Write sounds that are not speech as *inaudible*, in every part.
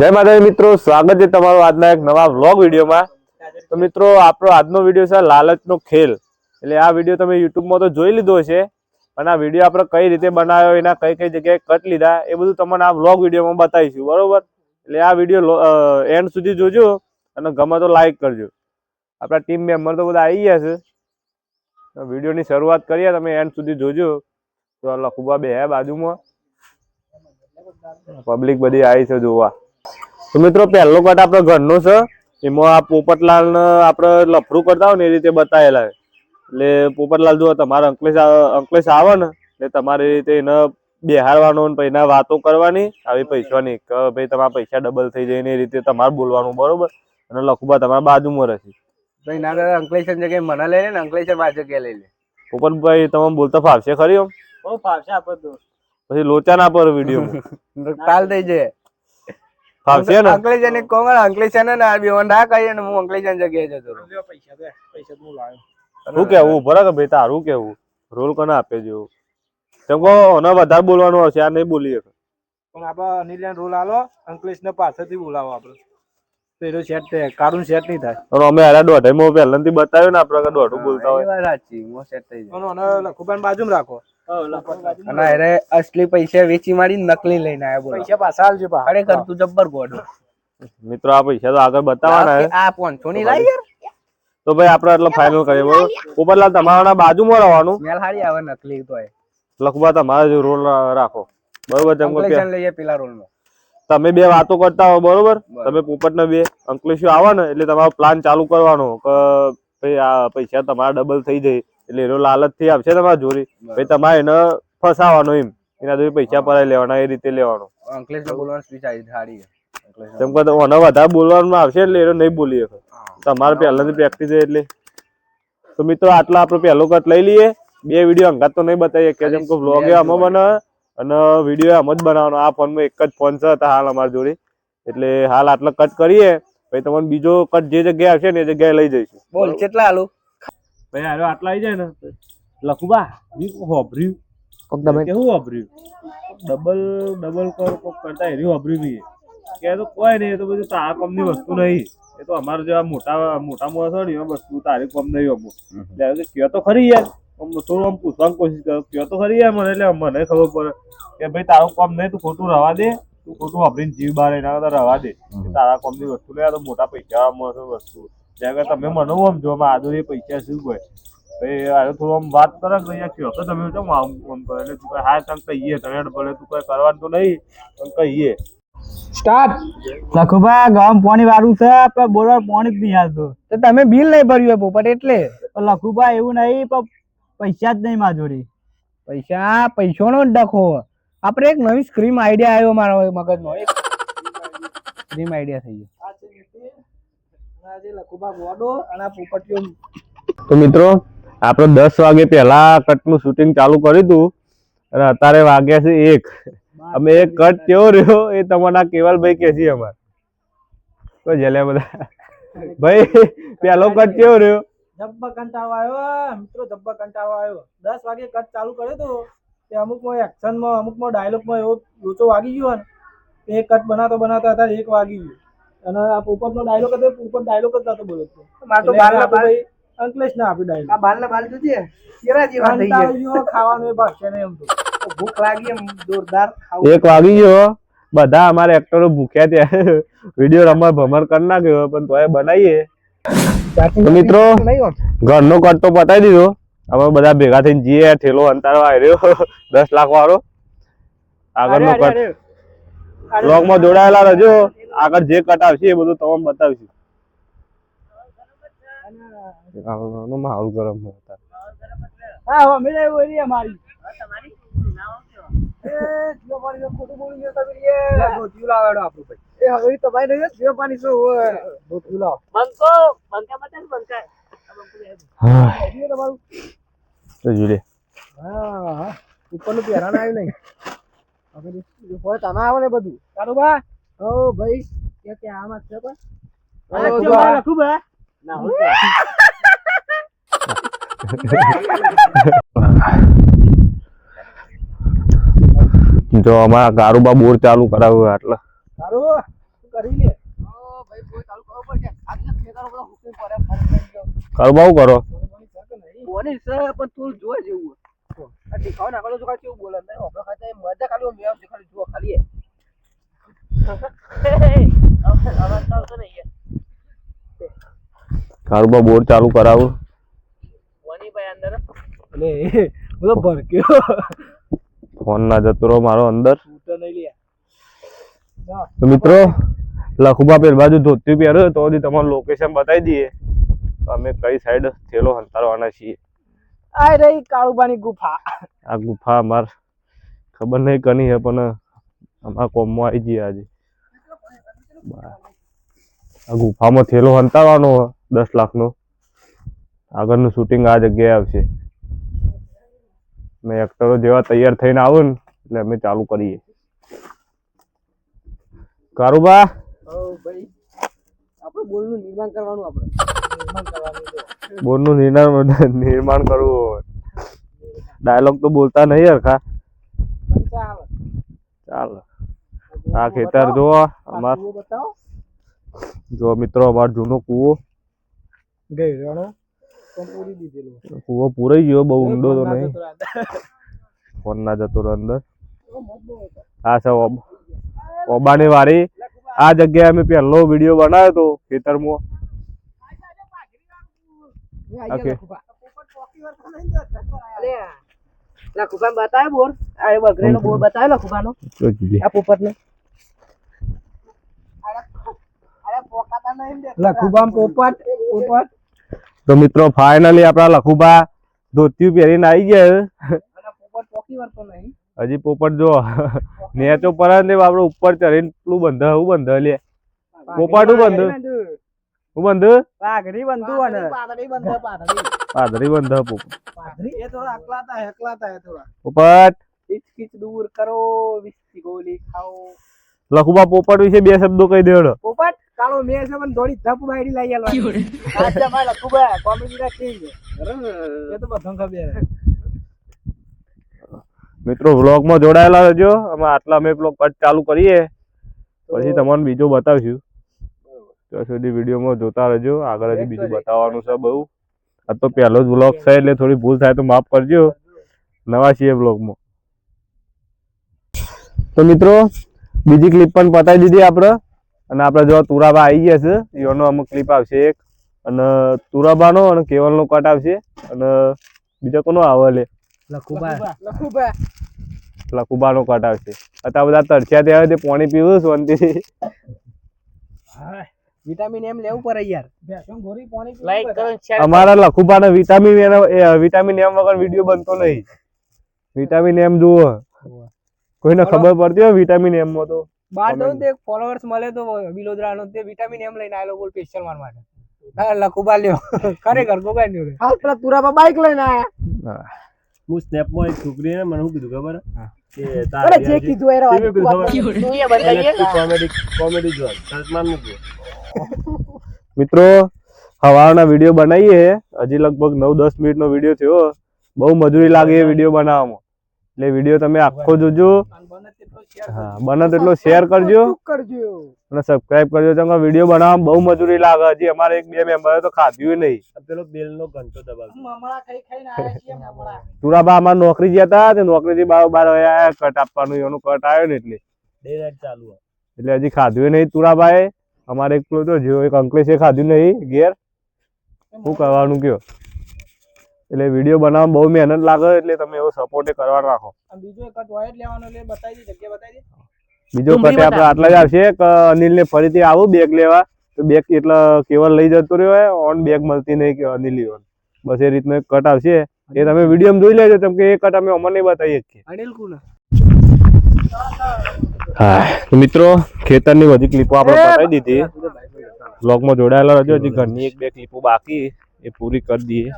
જય માતાજી મિત્રો, સ્વાગત છે તમારું આજના એક નવા વ્લોગ વિડીયોમાં. તો મિત્રો, આપણો આજનો વીડિયો છે લાલચનો ખેલ. એટલે આ વીડિયો તમે યુટ્યુબમાં તો જોઈ લીધો છે પણ આ વીડિયો આપણે કઈ રીતે બનાવ્યો, એના કઈ કઈ જગ્યાએ કટ લીધા, એ બધું તમને આ વ્લોગ વિડીયોમાં બતાવીશું, બરોબર? એટલે આ વીડિયો એન્ડ સુધી જોજો અને ગમે તો લાઈક કરજો. આપણા ટીમ મેમ્બર તો બધા આવી ગયા છે. વિડીયોની શરૂઆત કરીએ, તમે એન્ડ સુધી જોજો. તો લખુબા બે હે બાજુમાં. પબ્લિક બધી આવી છે જોવા. તો મિત્રો પહેલો કટ આપણો ઘરનો છે. એમાં આ પોપટલાલ આપણે લફરું કરતા હોય ને એ રીતે બતાવેલા એટલે પોપટલાલ જો તમારે અંકલેશ અંકલેશ આવે ને એટલે તમારી રીતે એને બેહારવાનો ને એના વાતો કરવાની આવી પૈસાની કે ભાઈ તમારા પૈસા ડબલ થઈ જાય ને એ રીતે તમારે બોલવાનું બરોબર? અને લખુબા તમારા બાજુમાં રહેશે. ભાઈ ના દાદા અંકલેશ જગ્યાએ મને લઈ લે ને અંકલેશ બાજુ કે લઈ લે. પોપટભાઈ તમે બોલતા ફાવશે ખરી બહુ ફાવશે આપણે પછી લોચા ના પર વીડિયો કાલ *laughs* થઈ જાય કોણ અંકલેશ્વર ને ના બે ના કહીએ હું અંકલેશ્વર જગ્યાએ જતો રહું. પૈસા દે પૈસા હું લાવ્યો. શું કેવું બરાબર ભાઈ તારું કેવું રોલ કોને આપે જેવું કહો અને વધારે બોલવાનું હશે આ નહીં બોલી શકે પણ આપણે અનિલ રોલ આલો અંકલેશ ને પાછળથી બોલાવો આપણે પેલો સેટ થાય કારું સેટ નહીં થાય. અમે હારા દોઢાઈમાં પહેલાથી બતાવ્યો ને આપણે દોઢું બોલતા હોય. સાચી સેટ થઈ જાય. અને લખુબાન બાજુમાં રાખો. અને અરે અસલી પૈસા વેચી મારી નકલી લઈને આવ્યા બોલો. પૈસા પાછા આલજો પા ખરેખર તું જબ્બર ગોડો. મિત્રો આ પૈસા તો આગળ બતાવવાના આ પોનસો ની લાઈ યાર. તો ભાઈ આપણે એટલે ફાઇનલ કરીએ બોલો. ઉપરલા તમારા બાજુમાં રહેવાનું. મેલ હારી આવે નકલી તો એ લખવા તમારા જે રોલ રાખો. બરોબર તેમ કે લઈએ પેલા રોલમાં તમે બે વાતો કરતા હો બરોબર? તમે પોપટ ને બે અંકલેશ્વર આવો ને એટલે તમારો પ્લાન ચાલુ કરવાનો કે ભાઈ આ પૈસા તમારા ડબલ થઈ જાય. એટલે એનો લાલચથી આવશે તમારા જોડી. ભાઈ તમારે એને ફસાવાનો એમ. એના જોડે પૈસા પરાઈ લેવાના એ રીતે લેવાનો. અંકલેશ્વર બોલવાનું સ્પીચ આવી વધારે બોલવાનું આવશે એટલે એનો નહીં બોલી શકે. તમારે પહેલાથી પ્રેક્ટિસ એટલે. તો મિત્રો આટલા આપણો પહેલો કટ લઈ લઈએ. બે વીડિયો અંગાત તો નહીં બતાવીએ. કે જેમ કે વ્લોગ આમાં બનાવે અને વીડિયો આમ જ બનાવવાનો. આ ફોનમાં એક જ ફોન છે હાલ અમારી જોડે. એટલે હાલ આટલા કટ કરીએ. પછી તમને બીજો કટ જે જગ્યાએ આવશે ને એ જગ્યાએ લઈ જઈશું. બોલ કેટલા આલુ? ભાઈ હાલો આટલા આવી જાય ને લખુબા હોભર્યું. કેવું હોભર્યું? ડબલ ડબલ કર કોક કરતા એની હોભર્યું બી કે તો કોઈ નહીં એ તો બધું તારા કોમની વસ્તુ નહીં. એ તો અમારે જેવા મોટા મોટા મોટા છે ને વસ્તુ તારી કોમ નહીં અમુક. એટલે કયો તો ખરી યાર. થોડું આમ પૂછવાની કોશિશ કરો. કયો તો ખરી યાર મને એટલે મને ખબર પડે કે ભાઈ તારું કોમ નહીં તું ખોટું રવા દે. તું ખોટું વાપરીને જીવ બહાર એના કરતા રવા દે. તારા કોમની વસ્તુ લે તો મોટા પૈસા વસ્તુ. કે તમે મને આમ જો એ પૈસા શું હોય. ભાઈ આ થોડું આમ વાત કરે કે અહીંયા કયો. તો તમે કેમ આમ આમ કરે? એટલે તું હા તને કહીએ તને ભલે તું કઈ કરવાનું તો નહીં પણ કહીએ. સ્ટાર્ટ લખુભા ગામ પાણી વાળું છે પણ બોરવાર પાણી જ નહીં આવતું તો તમે બિલ નહીં ભર્યું હોય પોપટ એટલે? પણ લખુભા એવું નહીં પણ પૈસા જ નહીં મારા જોડે. પૈસા પૈસાનો જ ડખો. આપણે એક નવી સ્ક્રીમ આઈડિયા આવ્યો મારા મગજમાં. એક સ્ક્રીમ આઈડિયા થઈ ગયો આજે લખુબા ગોડો અને આ પોપટીઓ તો મિત્રો આપણે દસ વાગે પહેલા કટનું શૂટિંગ ચાલુ કર્યું હતું અને અત્યારે વાગ્યા છે એક. અમે એક કટ કેવો રહ્યો એ તમારા કેવલભાઈ કે છે અમાર. તો જેલ્યા બધા. ભાઈ પહેલો કટ કેવો રહ્યો? જબ્બર કંટાળો આવ્યો મિત્રો જબ્બર કંટાળો આવ્યો. દસ વાગે કટ ચાલુ કર્યો તો તે અમુકમાં એક્શનમાં અમુકમાં ડાયલોગમાં એવો લોચો વાગી ગયો ને એ કટ બનાવતો બનાવતા હતા એક વાગી ગયું. અને આ પોપટનો ડાયલોગ હતો પોપટ ડાયલોગ જ નતો બોલ્યો તો મારે તો એટલે બાર અંકલેશ ના આપી ડાયલોગ આ બાલ ને છે કેરા જેવા થઈ ગયા. ખાવાનું એ ભાગશે ને એમ તો. ભૂખ લાગી એમ જોરદાર ખાવું. એક વાગી ગયો. બધા અમારે એક્ટરો ભૂખ્યા ત્યાં વીડિયો રમવા ભમર કરી નાખ્યો પણ તોય બનાવીએ. મિત્રો ઘરનો કટ તો પતાવી દીધો. અમે બધા ભેગા થઈને જઈએ ઠેલો અંતારવા આવ્યો દસ લાખ વાળો આગળનો કટ. બ્લોગમાં જોડાયેલા રહેજો. આગળ જે કટ આવશે એ બધું તમને બતાવીશું. આગળનો માહોલ ગરમ હતા હા હવે મેં એવું એરી અમારી ઉપરનું પહેરાણ આવ્યું નહીં. આવે ને બધું. તારું બા ઓ ભાઈ કે કે આમાં છે પણ? આ ઓ, કેવું જો ના હોય *laughs* જો અમારા કારુબા બોર ચાલુ કરાવ્યું એટલે તારું કરી લે? કરો બહુ કરો. બોની છે પણ તું જોઈ જેવું આ ટીકાવ જો તો કેવું બોલે? ને ઓપરો ખાતે મજા ખાલી મેં ખાલી જુઓ ખાલી કારુબા બોર્ડ ચાલુ કરાવું. એટલે બધો ભરક્યો. ફોન ના જતો રહો મારો અંદર. તો મિત્રો લખુબા પેલ બાજુ ધોતી પહેર્યો તો હજી તમારું લોકેશન બતાવી દઈએ. તો અમે કઈ સાઈડ થેલો હંતારવાના છીએ. આ રહી કાળુબાની ગુફા. આ ગુફા અમાર ખબર નહીં કની હે પણ અમારા કોમમાં આવી જઈએ આજે. આ ગુફામાં થેલો હંતાવાનો દસ લાખનો. આગળનું શૂટિંગ આ જગ્યાએ આવશે. મેં એક્ટરો જેવા તૈયાર થઈને આવું ને એટલે અમે ચાલુ કરીએ. કારુબા? ભાઈ આપણે બોલનું નિર્માણ કરવાનું આપણે. બોર્ડનું નિર્માણ નિર્માણ કરવું ડાયલોગ તો બોલતા નહીં હરખા પણ ચાલે. ચાલ આ ખેતર જો અમાર જો મિત્રો અમાર જૂનો કૂવો. ગઈ દીધેલો કૂવો પૂરાઈ ગયો બહુ ઊંડો તો નહીં. ફોન ના જતો રહ્યો અંદર. આ સાહેબ ઓબ- ઓબાની વાડી આ જગ્યાએ અમે પહેલો વીડિયો બનાવ્યો હતો ખેતરમાં. ખે- બોર? આ બગરેનો બોર બતાવ્યો જોઈએ. આ પોપટને? લખુબામ પોપટ પોપટ. તો મિત્રો ફાઇનલી આપણા લખુબા ધોતિયું પહેરીને આવી ગયા હજી પોપટ જો નેચો પર આપડે ઉપર ચડીને પેલું બંધ હું બંધ લે. પોપટ હું બંધ? હું બંધ? પાઘડી બંધુ પાઘડી બંધ પોપટ. પાઘડી? એ થોડા અકલાતા હે અકલાતા હે થોડા. પોપટ? દૂર કરો વિસ્કી ગોલી ખાઓ. લખુબા પોપટ વિશે બે શબ્દો કહી દેડો પોપટ? કાળો મેં છે પણ થોડી ધપ બાયડી લઈ આલવાની. આજા માં લખુબા કોમેડી રાખી છે. એ તો બધું ખબર મિત્રો વ્લોગમાં જોડાયેલા રહેજો. અમે આટલા અમે વ્લોગ કટ ચાલુ કરીએ. પછી તમને બીજું બતાવશું. ત્યાં સુધી વિડીયોમાં જોતા રહેજો. આગળ હજી બીજું બતાવવાનું છે બહુ. આ તો પહેલો જ વ્લોગ છે એટલે થોડી ભૂલ થાય તો માફ કરજો. નવા છીએ વ્લોગમાં તો મિત્રો બીજી ક્લિપ પણ પતાવી દીધી આપણે. અને આપણે જો તુરાબા આવી ગયા છે યોનો અમુક ક્લિપ આવશે એક. અને તુરાબાનો અને કેવલનો કટ આવશે. અને બીજો કોનો આવે લે? લખુબા. લખુબા. લકુબાનો કટ આવશે. અત્યારે બધા તરસ્યા ત્યાં તે પાણી પીવું શાંતિથી વિટામિન એમ લેવું પડે યાર. ગોરી પાણી લાઈક કરો શેર અમારા લખુબાના વિટામિન એમ વિટામિન એમ વગર વીડિયો બનતો નહીં. વિટામિન એમ જુઓ. કોઈને ખબર પડતી હોય વિટામિન એમ માં તો. બાર તો comment. તે ફોલોઅર્સ મળે તો બિલોદરાનો તે વિટામિન એમ લઈને આવેલો બોલ સ્પેશિયલ માર માટે. હા લખુબા લ્યો. *laughs* ખરેખર ગોગાઈ લ્યો હાલ પેલા તુરાબા બાઈક લઈને આયા. હું. સ્નેપમાં એક છોકરીને મને શું કીધું ખબર? કે જે કીધું એ કેવી કીધું તું એ બતાઈએ કોમેડી કોમેડી જો સલમાનનું મિત્રો હવાના વીડિયો બનાવીએ. હજી લગભગ નવ દસ મિનિટનો વીડિયો થયો. બહુ મજૂરી લાગે એ વીડિયો બનાવવામાં. એટલે વીડિયો તમે આખો જોજો. હા બને તેટલો શેર કરજો. કરજો. અને સબસ્ક્રાઇબ કરજો. તમે વીડિયો બનાવવા બહુ મજૂરી લાગે. હજી અમારે એક બે મેમ્બરે તો ખાધ્યું નહીં. પેલો બેલનો ઘંટો દબાવ મમરા ખાઈ ખાઈને આયા છીએ મમરા તુરાબા અમારે નોકરી ગયા હતા તે નોકરીથી બાર બાર આવ્યા. કટ આપવાનું એનું કટ આવ્યો ને એટલે. ચાલુ એટલે હજી ખાધ્યું નહીં તુરાબાએ. અમારે એક તો જેવો એક અંકલેશે ખાધ્યું નહીં ઘેર. શું કરવાનું કયો? એટલે વીડિયો બનાવવા બહુ મહેનત લાગે એટલે તમે એવો સપોર્ટ કરવા રાખો. અને બીજો એક જ લેવાનો એટલે બતાવી જગ્યા બતાવી બીજો કટે આપણે આટલા જ આવશે. કે અનિલને ફરીથી આવું બેગ લેવા. તો બેગ એટલે કેવલ લઈ જતો રહ્યો હોય ઓન બેગ મળતી નહીં કે અનિલ ઓન બસ એ રીતનો કટ આવશે. એ તમે વીડિયો જોઈ લેજો કેમ કે એ કટ અમે અમને નહીં બતાવીએ છીએ અનિલ કુના. હા તો મિત્રો ખેતરની બધી ક્લિપો આપણે બતાવી દીધી. બ્લોગમાં જોડાયેલા રહેજો હજી ઘરની એક બે ક્લિપો બાકી એ પૂરી કરી દઈએ.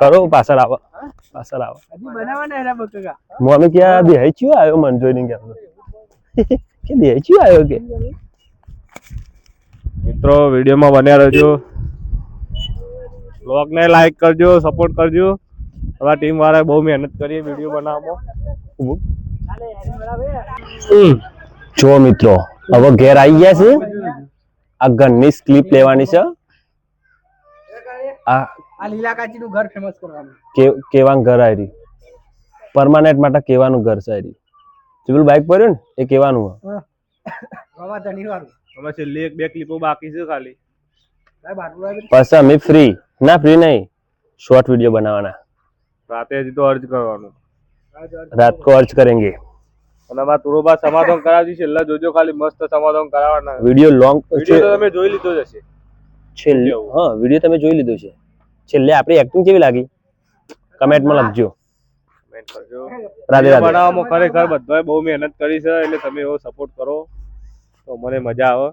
કરો પાછળ આવો. પાછળ આવો. હું મને ક્યાં દેહાઈ ચિયો આવ્યો મન જોઈને ક્યાં કે દેહાઈ ચિયો આવ્યો કે? મિત્રો વિડીયોમાં બન્યા રહેજો. બ્લોગને લાઈક કરજો સપોર્ટ કરજો. અમારા ટીમ વાળાએ બહુ મહેનત કરી વીડિયો બનાવવામાં. જો મિત્રો હવે ઘેર આવી ગયા છે. આ ગનની સ્લીપ લેવાની છે. આ આ લીલા ઘર ફેમસ કરવાનું. કે- કેવાનું ઘર આયરી. પરમાનન્ટ માટે કેવાનું ઘર છે આવી પેલું બાઇક પડ્યું ને એ કેવાનું બાબા ધણી અમે છેલ્લી એક બે ક્લિપો બાકી છે ખાલી. પાછા અમે ફ્રી ના ફ્રી નહીં. શોર્ટ વીડિયો બનાવવાના. રાતે હજી તો અર્જ કરવાનું. રાત કો અર્જ કરેંગે. અને અમારા તુરોબા સમાધાન કરાવજી છેલ્લા જોજો ખાલી મસ્ત સમાધાન કરાવવાના. વીડિયો લોંગ વિડિયો તો તમે જોઈ લીધો જ હશે. છેલ્લે હા વીડિયો તમે જોઈ લીધો છે. છેલ્લે આપણી એક્ટિંગ કેવી લાગી? કમેન્ટમાં લખજો. કમેન્ટ કરજો. રાધે વીડિયો રાધે. બનાવવામાં ખરેખર બધાએ બહુ મહેનત કરી છે એટલે તમે એવો સપોર્ટ કરો. તો મને મજા આવે.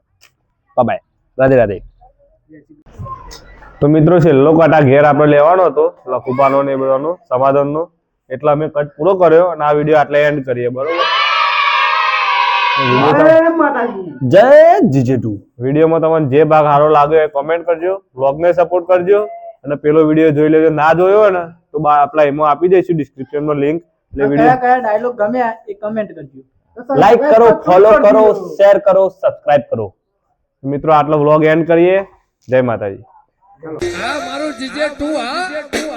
બાય રાધે રાધે. તો મિત્રો છેલ્લો કટ આ ઘેર આપણે લેવાનો હતો. લખુપાનો ને એ બધાનો સમાધાનનો. એટલે અમે કટ પૂરો કર્યો અને આ વીડિયો આટલે એન્ડ કરીએ બરોબર? જય જીજેટુ. વિડીયોમાં તમને જે ભાગ સારો લાગ્યો એ કોમેન્ટ કરજો બ્લોગને સપોર્ટ કરજો અને પેલો વીડિયો જોઈ લેજો. ના જોયો હોય ને તો બા- આપણા એમાં આપી દઈશું ડિસ્ક્રિપ્શનમાં લિંક એટલે કયા વીડિયો કયા ડાયલોગ ગમ્યા એ કમેન્ટ કરજો. લાઈક કરો ફોલો કરો શેર કરો સબસ્ક્રાઇબ કરો. મિત્રો આટલો વ્લોગ એન્ડ કરીએ. જય માતાજી. હા મારું જીજે ટુ હા.